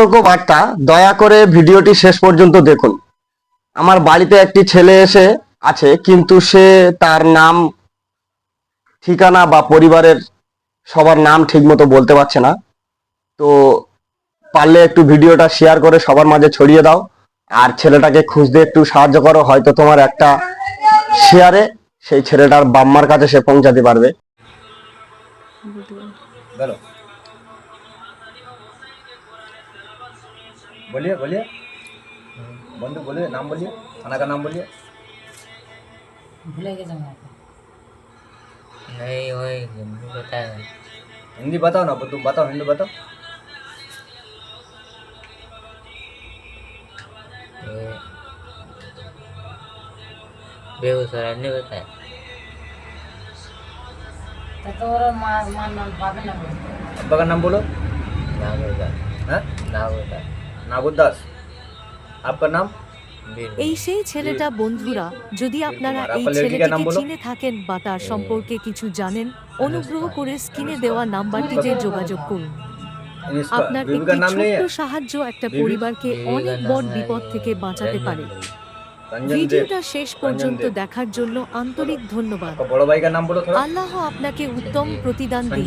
সতর্ক বার্তা দয়া করে ভিডিওটি শেষ পর্যন্ত দেখুন। আমার বাড়িতে একটি ছেলে এসে আছে কিন্তু সে তার নাম ঠিকানা বা পরিবারের সবার নাম ঠিকমতো বলতে পারছে না। তো পারলে একটু ভিডিওটা শেয়ার করে সবার মাঝে ছড়িয়ে দাও। আর ছেলেটাকে খুঁজতে একটু সাহায্য করো হয়তো তোমার একটা শেয়ারে সেই ছেলেটার বাম্মার কাছে সে পৌঁছাতে পারবে। बोलिए बोलिए बंधु बोलिए नाम बोलिए थाना का नाम बोलिए भूले के जाऊंगा नहीं वही हिंदी बताया हिंदी बताओ ना तुम बताओ हिंदी बताओ ये बेगूसराय नहीं बताया तो तोर मां मां नाम बाबे नाम अब्बा का नाम बोलो नागोदा हैं नागोदा নাগর আপনার নাম? এই সেই ছেলেটা বন্ধুরা যদি আপনারা এই ছেলেটিকে চিনে থাকেন বা তার সম্পর্কে কিছু জানেন অনুগ্রহ করে স্ক্রিনে দেওয়া যোগাযোগ করুন। আপনার একটি সাহায্য একটা পরিবারকে অনেক বড় বিপদ থেকে বাঁচাতে পারে। ভিডিওটা শেষ পর্যন্ত দেখার জন্য আন্তরিক ধন্যবাদ। আল্লাহ আপনাকে উত্তম প্রতিদান দিন।